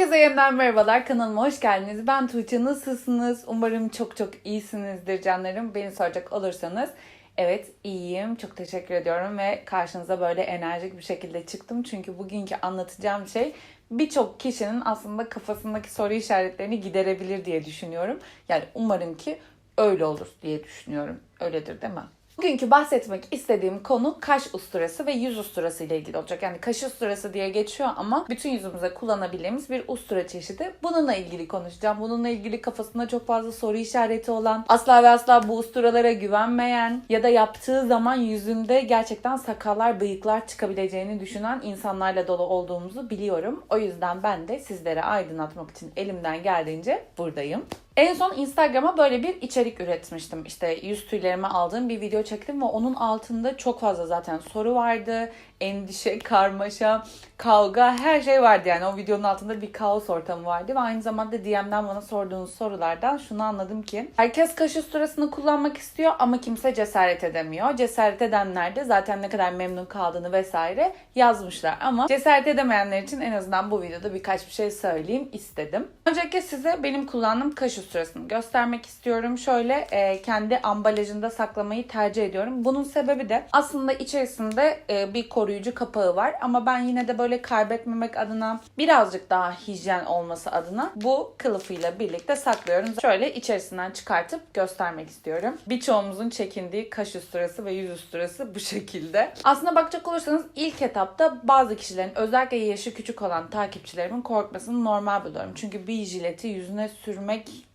Herkese yeniden merhabalar. Kanalıma hoş geldiniz. Ben Tuğçe. Nasılsınız? Umarım çok çok iyisinizdir canlarım. Beni soracak olursanız evet iyiyim. Çok teşekkür ediyorum ve karşınıza böyle enerjik bir şekilde çıktım. Çünkü bugünkü anlatacağım şey birçok kişinin aslında kafasındaki soru işaretlerini giderebilir diye düşünüyorum. Yani umarım ki öyle olur diye düşünüyorum. Öyledir değil mi? Bugünkü bahsetmek istediğim konu kaş usturası ve yüz usturası ile ilgili olacak. Yani kaş usturası diye geçiyor ama bütün yüzümüze kullanabildiğimiz bir ustura çeşidi. Bununla ilgili konuşacağım. Bununla ilgili kafasında çok fazla soru işareti olan, asla ve asla bu usturalara güvenmeyen ya da yaptığı zaman yüzünde gerçekten sakallar, bıyıklar çıkabileceğini düşünen insanlarla dolu olduğumuzu biliyorum. O yüzden ben de sizlere aydınlatmak için elimden geldiğince buradayım. En son Instagram'a böyle bir içerik üretmiştim. İşte yüz tüylerimi aldığım bir video çektim ve onun altında çok fazla zaten soru vardı. Endişe, karmaşa, kavga her şey vardı yani. O videonun altında bir kaos ortamı vardı ve aynı zamanda DM'den bana sorduğunuz sorulardan şunu anladım ki herkes kaş usturasını kullanmak istiyor ama kimse cesaret edemiyor. Cesaret edenler de zaten ne kadar memnun kaldığını vesaire yazmışlar ama cesaret edemeyenler için en azından bu videoda birkaç bir şey söyleyeyim istedim. Öncelikle size benim kullandığım kaş usturasını göstermek istiyorum. Şöyle e, kendi ambalajında saklamayı tercih ediyorum. Bunun sebebi de aslında içerisinde e, bir koruyucu kapağı var ama ben yine de böyle kaybetmemek adına birazcık daha hijyen olması adına bu kılıfıyla birlikte saklıyorum. Şöyle içerisinden çıkartıp göstermek istiyorum. Birçoğumuzun çekindiği kaş usturası ve yüz usturası bu şekilde. Aslında bakacak olursanız ilk etapta bazı kişilerin özellikle yaşı küçük olan takipçilerimin korkmasını normal buluyorum. Çünkü bir jileti yüzüne sürmek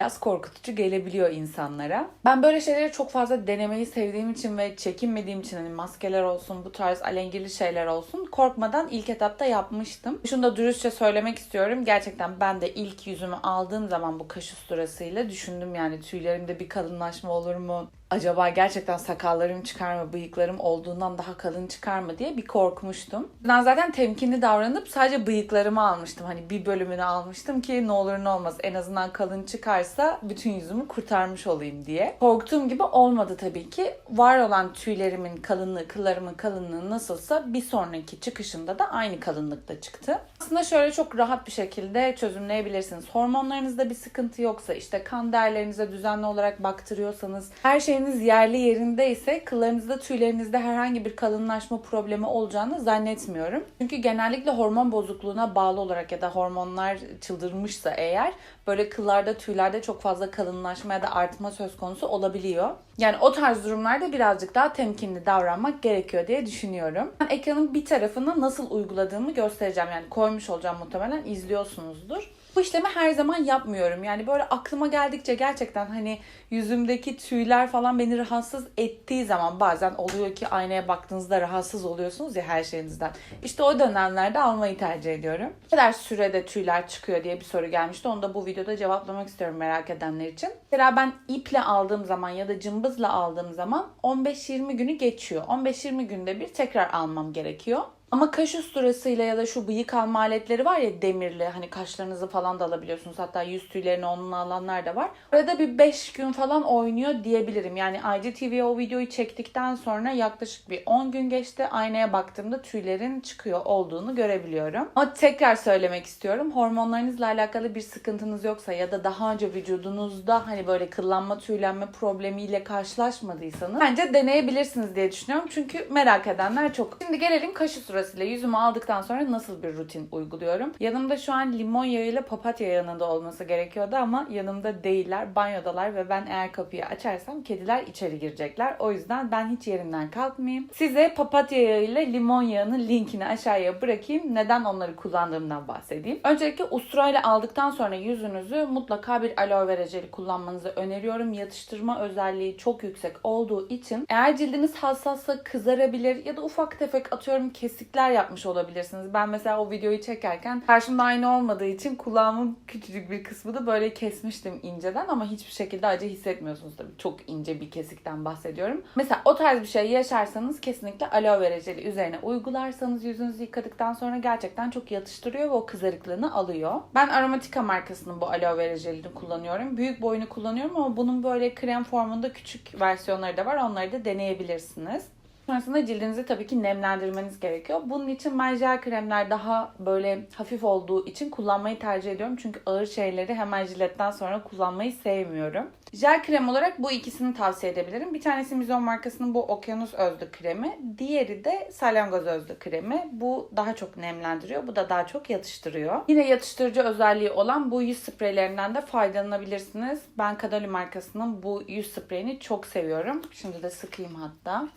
biraz korkutucu gelebiliyor insanlara. Ben böyle şeyleri çok fazla denemeyi sevdiğim için ve çekinmediğim için hani maskeler olsun, bu tarz alengirli şeyler olsun korkmadan ilk etapta yapmıştım. Şunu da dürüstçe söylemek istiyorum. Gerçekten ben de ilk yüzümü aldığım zaman bu kaş usturasıyla düşündüm yani tüylerimde bir kalınlaşma olur mu? Acaba gerçekten sakallarım çıkar mı, bıyıklarım olduğundan daha kalın çıkar mı diye bir korkmuştum. Ben zaten temkinli davranıp sadece bıyıklarımı almıştım. Hani bir bölümünü almıştım ki ne olur ne olmaz en azından kalın çıkarsa bütün yüzümü kurtarmış olayım diye. Korktuğum gibi olmadı tabii ki. Var olan tüylerimin kalınlığı, kıllarımın kalınlığı nasılsa bir sonraki çıkışında da aynı kalınlıkta çıktı. Aslında şöyle çok rahat bir şekilde çözümleyebilirsiniz. Hormonlarınızda bir sıkıntı yoksa, işte kan değerlerinize düzenli olarak baktırıyorsanız, her şeyin Kıllarınız yerli yerinde ise kıllarınızda tüylerinizde herhangi bir kalınlaşma problemi olacağını zannetmiyorum. Çünkü genellikle hormon bozukluğuna bağlı olarak ya da hormonlar çıldırmışsa eğer böyle kıllarda tüylerde çok fazla kalınlaşma ya da artma söz konusu olabiliyor. Yani o tarz durumlarda birazcık daha temkinli davranmak gerekiyor diye düşünüyorum. Ben ekranın bir tarafını nasıl uyguladığımı göstereceğim. Yani koymuş olacağım muhtemelen izliyorsunuzdur. Bu işlemi her zaman yapmıyorum. Yani böyle aklıma geldikçe gerçekten hani yüzümdeki tüyler falan beni rahatsız ettiği zaman bazen oluyor ki aynaya baktığınızda rahatsız oluyorsunuz ya her şeyinizden. İşte o dönemlerde almayı tercih ediyorum. Ne kadar sürede tüyler çıkıyor diye bir soru gelmişti. Onu da bu videoda cevaplamak istiyorum merak edenler için. Mesela ben iple aldığım zaman ya da cımbızla aldığım zaman 15-20 günü geçiyor. 15-20 günde bir tekrar almam gerekiyor. Ama kaş usturasıyla ya da şu bıyık alma aletleri var ya demirli hani kaşlarınızı falan da alabiliyorsunuz. Hatta yüz tüylerini onunla alanlar da var. Arada bir 5 gün falan oynuyor diyebilirim. Yani IGTV o videoyu çektikten sonra yaklaşık bir 10 gün geçti. Aynaya baktığımda tüylerin çıkıyor olduğunu görebiliyorum. Ama tekrar söylemek istiyorum. Hormonlarınızla alakalı bir sıkıntınız yoksa ya da daha önce vücudunuzda hani böyle kıllanma tüylenme problemiyle karşılaşmadıysanız bence deneyebilirsiniz diye düşünüyorum. Çünkü merak edenler çok. Şimdi gelelim kaş usturası sırasıyla yüzümü aldıktan sonra nasıl bir rutin uyguluyorum? Yanımda şu an limon yağı ile papatya yanında olması gerekiyordu ama yanımda değiller, banyodalar ve ben eğer kapıyı açarsam kediler içeri girecekler. O yüzden ben hiç yerinden kalkmayayım. Size papatya yağı ile limon yağının linkini aşağıya bırakayım. Neden onları kullandığımdan bahsedeyim. Öncelikle usturayla aldıktan sonra yüzünüzü mutlaka bir aloe vera jeli kullanmanızı öneriyorum. Yatıştırma özelliği çok yüksek olduğu için eğer cildiniz hassassa kızarabilir ya da ufak tefek atıyorum kesik kesikler yapmış olabilirsiniz. Ben mesela o videoyu çekerken karşımda aynı olmadığı için kulağımın küçücük bir kısmını böyle kesmiştim inceden ama hiçbir şekilde acı hissetmiyorsunuz tabii. Çok ince bir kesikten bahsediyorum. Mesela o tarz bir şey yaşarsanız kesinlikle aloe vera jeli üzerine uygularsanız yüzünüzü yıkadıktan sonra gerçekten çok yatıştırıyor ve o kızarıklığını alıyor. Ben Aromatica markasının bu aloe vera jelini kullanıyorum. Büyük boyunu kullanıyorum ama bunun böyle krem formunda küçük versiyonları da var. Onları da deneyebilirsiniz. Sonrasında cildinizi tabii ki nemlendirmeniz gerekiyor. Bunun için ben jel kremler daha böyle hafif olduğu için kullanmayı tercih ediyorum. Çünkü ağır şeyleri hemen jiletten sonra kullanmayı sevmiyorum. Jel krem olarak bu ikisini tavsiye edebilirim. Bir tanesi Mizon markasının bu Okyanus Özlü kremi. Diğeri de Salyangoz Özlü kremi. Bu daha çok nemlendiriyor. Bu da daha çok yatıştırıyor. Yine yatıştırıcı özelliği olan bu yüz spreylerinden de faydalanabilirsiniz. Ben Kadali markasının bu yüz spreyini çok seviyorum. Şimdi de sıkayım hatta.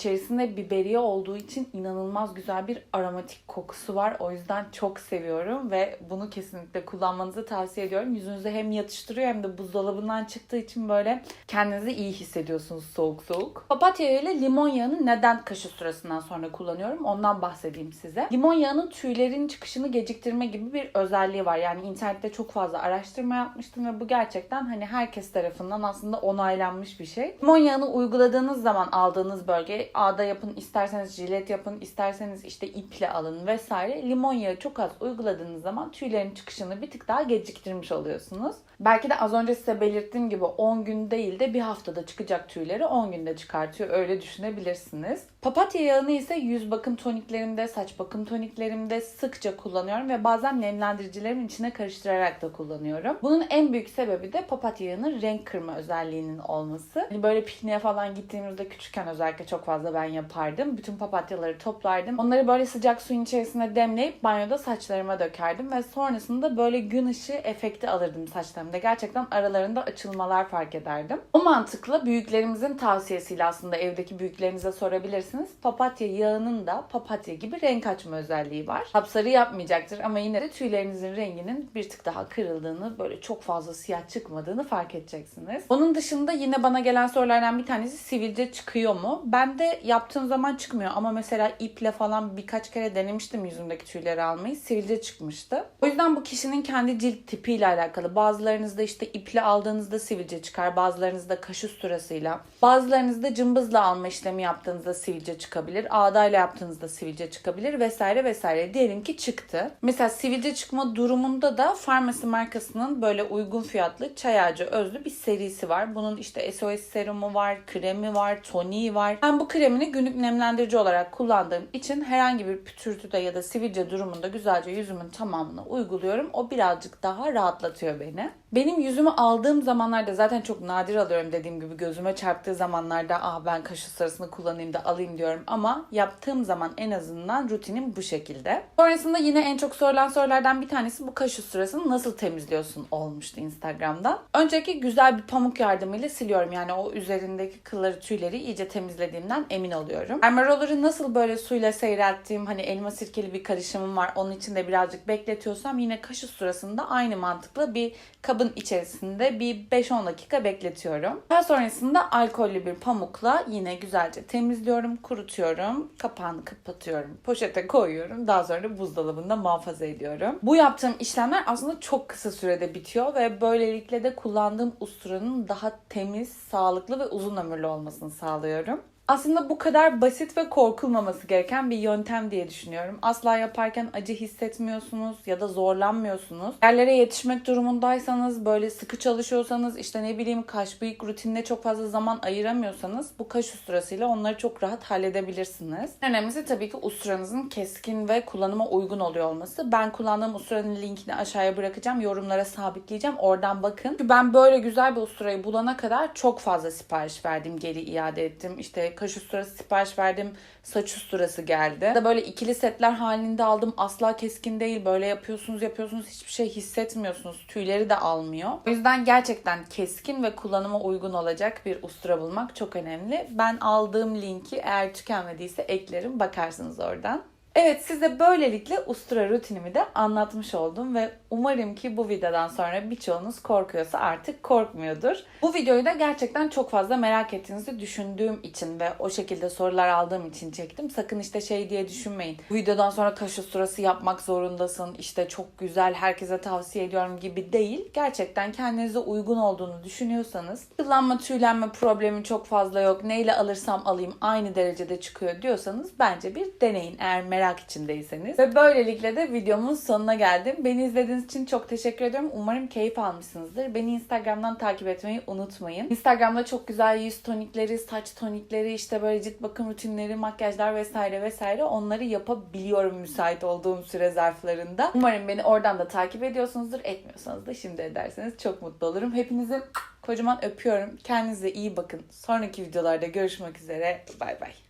İçerisinde biberiye olduğu için inanılmaz güzel bir aromatik kokusu var. O yüzden çok seviyorum ve bunu kesinlikle kullanmanızı tavsiye ediyorum. Yüzünüzü hem yatıştırıyor hem de buzdolabından çıktığı için böyle kendinizi iyi hissediyorsunuz soğuk soğuk. Papatya ile limon yağını neden kaşı sırasından sonra kullanıyorum ondan bahsedeyim size. Limon yağının tüylerin çıkışını geciktirme gibi bir özelliği var. Yani internette çok fazla araştırma yapmıştım ve bu gerçekten hani herkes tarafından aslında onaylanmış bir şey. Limon yağını uyguladığınız zaman aldığınız bölge ağda yapın, isterseniz jilet yapın, isterseniz işte iple alın vesaire. Limon yağı çok az uyguladığınız zaman tüylerin çıkışını bir tık daha geciktirmiş oluyorsunuz. Belki de az önce size belirttiğim gibi 10 gün değil de bir haftada çıkacak tüyleri 10 günde çıkartıyor. Öyle düşünebilirsiniz. Papatya yağını ise yüz bakım toniklerimde, saç bakım toniklerimde sıkça kullanıyorum ve bazen nemlendiricilerimin içine karıştırarak da kullanıyorum. Bunun en büyük sebebi de papatya yağının renk kırma özelliğinin olması. Hani böyle pikniğe falan gittiğimizde küçükken özellikle çok fazla ben yapardım. Bütün papatyaları toplardım. Onları böyle sıcak suyun içerisine demleyip banyoda saçlarıma dökerdim ve sonrasında böyle gün ışığı efekti alırdım saçlarımda. Gerçekten aralarında açılmalar fark ederdim. O mantıkla büyüklerimizin tavsiyesiyle aslında evdeki büyüklerinize sorabilirsiniz. Papatya yağının da papatya gibi renk açma özelliği var. Sapsarı yapmayacaktır ama yine de tüylerinizin renginin bir tık daha kırıldığını, böyle çok fazla siyah çıkmadığını fark edeceksiniz. Onun dışında yine bana gelen sorulardan bir tanesi sivilce çıkıyor mu? Ben de yaptığım zaman çıkmıyor ama mesela iple falan birkaç kere denemiştim yüzümdeki tüyleri almayı. Sivilce çıkmıştı. O yüzden bu kişinin kendi cilt tipiyle alakalı. Bazılarınızda işte iple aldığınızda sivilce çıkar. Bazılarınızda kaş usturasıyla. Bazılarınızda cımbızla alma işlemi yaptığınızda sivilce çıkabilir. Ağdayla yaptığınızda sivilce çıkabilir vesaire vesaire. Diyelim ki çıktı. Mesela sivilce çıkma durumunda da Farmasi markasının böyle uygun fiyatlı çay ağacı özlü bir serisi var. Bunun işte SOS serumu var, kremi var, toniği var. Ben bu kremini günlük nemlendirici olarak kullandığım için herhangi bir pütürtüde ya da sivilce durumunda güzelce yüzümün tamamını uyguluyorum. O birazcık daha rahatlatıyor beni. Benim yüzümü aldığım zamanlarda zaten çok nadir alıyorum dediğim gibi gözüme çarptığı zamanlarda ah ben kaş sırasını kullanayım da alayım diyorum ama yaptığım zaman en azından rutinim bu şekilde. Sonrasında yine en çok sorulan sorulardan bir tanesi bu kaş sırasını nasıl temizliyorsun olmuştu Instagram'da. Öncelikle güzel bir pamuk yardımıyla siliyorum. Yani o üzerindeki kılları tüyleri iyice temizlediğimden emin oluyorum. Dermarolları nasıl böyle suyla seyrelttiğim hani elma sirkeli bir karışımım var. Onun içinde birazcık bekletiyorsam yine kaşı sırasında aynı mantıkla bir kabın içerisinde bir 5-10 dakika bekletiyorum. Daha sonrasında alkollü bir pamukla yine güzelce temizliyorum, kurutuyorum, kapağını kapatıyorum, poşete koyuyorum. Daha sonra buzdolabında muhafaza ediyorum. Bu yaptığım işlemler aslında çok kısa sürede bitiyor ve böylelikle de kullandığım usturanın daha temiz, sağlıklı ve uzun ömürlü olmasını sağlıyorum. Aslında bu kadar basit ve korkulmaması gereken bir yöntem diye düşünüyorum. Asla yaparken acı hissetmiyorsunuz ya da zorlanmıyorsunuz. Yerlere yetişmek durumundaysanız, böyle sıkı çalışıyorsanız, işte ne bileyim kaş bıyık rutinine çok fazla zaman ayıramıyorsanız bu kaş usturasıyla onları çok rahat halledebilirsiniz. En önemlisi tabii ki usturanızın keskin ve kullanıma uygun oluyor olması. Ben kullandığım usturanın linkini aşağıya bırakacağım. Yorumlara sabitleyeceğim. Oradan bakın. Çünkü ben böyle güzel bir usturayı bulana kadar çok fazla sipariş verdim. Geri iade ettim. İşte kaş usturası sipariş verdim. Saç usturası geldi. Da böyle ikili setler halinde aldım. Asla keskin değil. Böyle yapıyorsunuz yapıyorsunuz hiçbir şey hissetmiyorsunuz. Tüyleri de almıyor. O yüzden gerçekten keskin ve kullanıma uygun olacak bir ustura bulmak çok önemli. Ben aldığım linki eğer tükenmediyse eklerim. Bakarsınız oradan. Evet size böylelikle ustura rutinimi de anlatmış oldum ve umarım ki bu videodan sonra birçoğunuz korkuyorsa artık korkmuyordur. Bu videoyu da gerçekten çok fazla merak ettiğinizi düşündüğüm için ve o şekilde sorular aldığım için çektim. Sakın işte şey diye düşünmeyin. Bu videodan sonra kaş usturası yapmak zorundasın. İşte çok güzel herkese tavsiye ediyorum gibi değil. Gerçekten kendinize uygun olduğunu düşünüyorsanız kıllanma tüylenme problemi çok fazla yok. Neyle alırsam alayım aynı derecede çıkıyor diyorsanız bence bir deneyin. Eğer merak içindeyseniz. Ve böylelikle de videomun sonuna geldim. Beni izlediğiniz için çok teşekkür ediyorum. Umarım keyif almışsınızdır. Beni Instagram'dan takip etmeyi unutmayın. Instagram'da çok güzel yüz tonikleri, saç tonikleri, işte böyle cilt bakım rutinleri, makyajlar vesaire vesaire onları yapabiliyorum müsait olduğum süre zarflarında. Umarım beni oradan da takip ediyorsunuzdur. Etmiyorsanız da şimdi ederseniz çok mutlu olurum. Hepinizi kocaman öpüyorum. Kendinize iyi bakın. Sonraki videolarda görüşmek üzere. Bay bay.